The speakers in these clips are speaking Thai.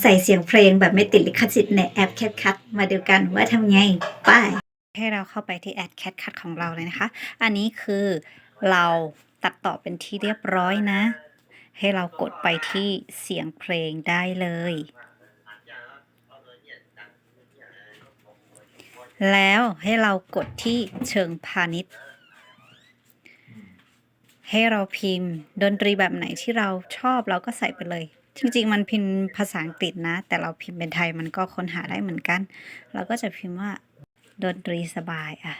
ใส่เสียงเพลงแบบไม่ติดลิขสิทธิ์ในแอป CapCut มาดูกันว่าทำไงไปให้เราเข้าไปที่แอด CapCut ของเราเลยนะคะ อันนี้คือเราตัดต่อเป็นที่เรียบร้อยนะ ให้เรากดไปที่เสียงเพลงได้เลย แล้วให้เรากดที่เชิงพาณิชย์ ให้เราพิมพ์ดนตรีแบบไหนที่เราชอบเราก็ใส่ไปเลยจริงๆ มันพิมพ์ภาษาอังกฤษนะ แต่เราพิมพ์เป็นไทยมันก็ค้นหาได้เหมือนกัน เราก็จะพิมพ์ว่าดนตรีสบายอะ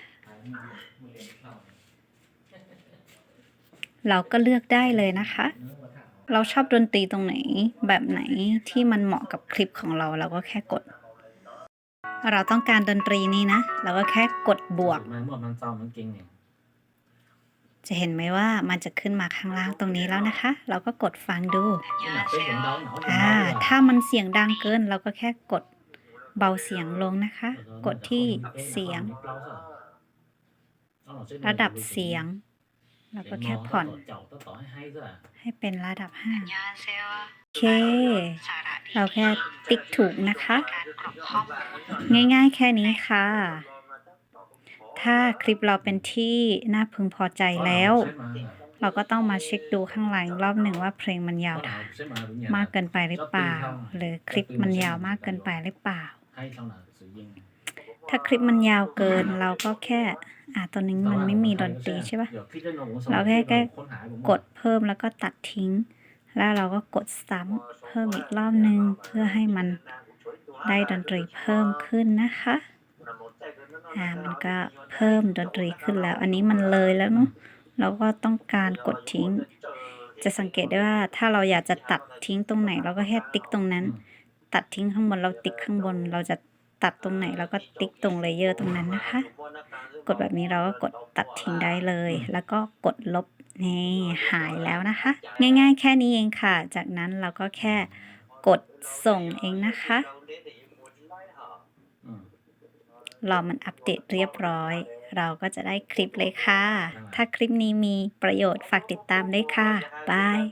เราก็เลือกได้เลยนะคะ เราชอบดนตรีตรงไหนแบบไหนที่มันเหมาะกับคลิปของเราเราก็แค่กด เราต้องการดนตรีนี้นะ เราก็แค่กดบวกมันเมื่อมันจ้ามันเก่งเนี่ย จะเห็นไหมว่ามันจะขึ้นมาข้างล่างตรงนี้แล้วนะคะ เราก็กดฟังดูหนักไปถึงเดาหนาวถึงอ่าเดาเลยถ้ามันเสียงดังเกิน เราก็แค่กดเบาเสียงลงนะคะ กดที่เสียง ระดับเสียงเราก็แค่ผ่อนเจ้าต่อให้ให้ก็ให้เป็นระดับ5โอเค เราแค่ติ๊กถูกนะคะ ง่ายๆแค่นี้ค่ะ ถ้าคลิปเราเป็นที่น่าพึงพอใจแล้ว เราก็ต้องมาเช็คดูข้างหลังอีกรอบหนึ่งว่าเพลงมันยาวมากเกินไปหรือเปล่า หรือคลิปมันยาวมากเกินไปหรือเปล่าให้เท่านั้นสื่อยิงถ้าคลิปมันยาวเกินเราก็แค่อ่าตอนนี้มันไม่มีดนตรีใช่ปะเราแค่แค่กดเพิ่มแล้วก็ตัดทิ้ง แล้วเราก็กดซ้ำเพิ่มอีกรอบนึงเพื่อให้มันได้ดนตรีเพิ่มขึ้นนะคะ อ่ามันก็เพิ่มดนตรีขึ้นแล้ว อันนี้มันเลยแล้วเนาะเราก็ต้องการกดทิ้ง จะสังเกตได้ว่าถ้าเราอยากจะตัดทิ้งตรงไหน เราก็แค่ติ๊กตรงนั้น ตัดทิ้งข้างบนเราติ๊กข้างบน เราจะตัดตรงไหนเราก็ติ๊กตรงเลเยอร์ตรงนั้นนะคะ กดแบบนี้เราก็กดตัดทิ้งได้เลย แล้วก็กดลบนี่หายแล้วนะคะ ง่ายๆ แค่นี้เองค่ะ จากนั้นเราก็แค่กดส่งเองนะคะ รอมันอัปเดตเรียบร้อย เราก็จะได้คลิปเลยค่ะ ถ้าคลิปนี้มีประโยชน์ฝากติดตามด้วยค่ะ บาย